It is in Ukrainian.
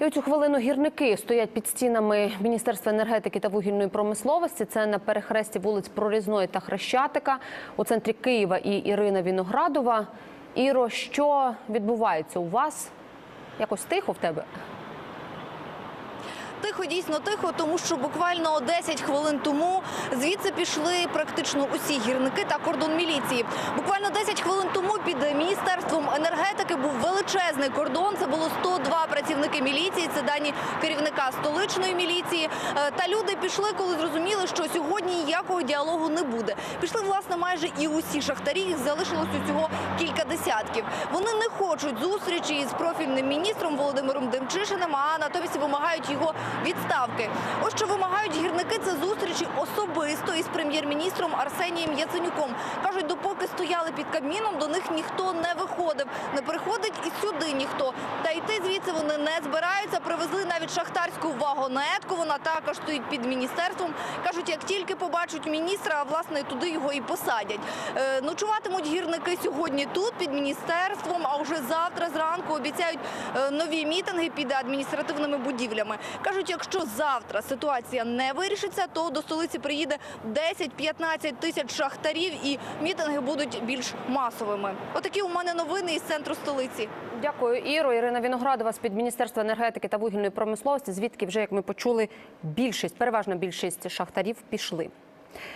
І у цю хвилину гірники стоять під стінами Міністерства енергетики та вугільної промисловості. Це на перехресті вулиць Прорізної та Хрещатика у центрі Києва і Ірина Віноградова. Іро, що відбувається у вас? Якось тихо в тебе? Тихо, дійсно тихо, тому що буквально 10 хвилин тому звідси пішли практично усі гірники та кордон міліції. Буквально 10 хвилин тому під міністерством енергетики був величезний кордон. Це було 102 працівники міліції. Це дані керівника столичної міліції. Е, Та люди пішли, коли зрозуміли, що сьогодні ніякого діалогу не буде. Пішли власне майже і усі шахтарі. Їх залишилось усього кілька десятків. Вони не хочуть зустрічі із профільним міністром Володимиром Демчишиним, а натомість вимагають його відставки. Ось що вимагають гірники, це зустрічі особисто із прем'єр-міністром Арсенієм Яценюком. Кажуть, допоки стояли під Кабміном, до них ніхто не виходив. Не приходить і сюди ніхто. Та йти звідси вони не Привезли навіть шахтарську вагонетку. Вона також стоїть під міністерством. Кажуть, як тільки побачать міністра, а власне туди його і посадять. Е, ночуватимуть гірники сьогодні тут, під міністерством. А вже завтра зранку обіцяють е, нові мітинги під адміністративними будівлями. Кажуть, якщо завтра ситуація не вирішиться, то до столиці приїде 10-15 тисяч шахтарів, і мітинги будуть більш масовими. Отакі у мене новини із центру столиці. Дякую, Іро. Ірина Віноградова з під Міністерства енергетики та вугільної промисловості, звідки вже, як ми почули, більшість, переважна більшість шахтарів пішли.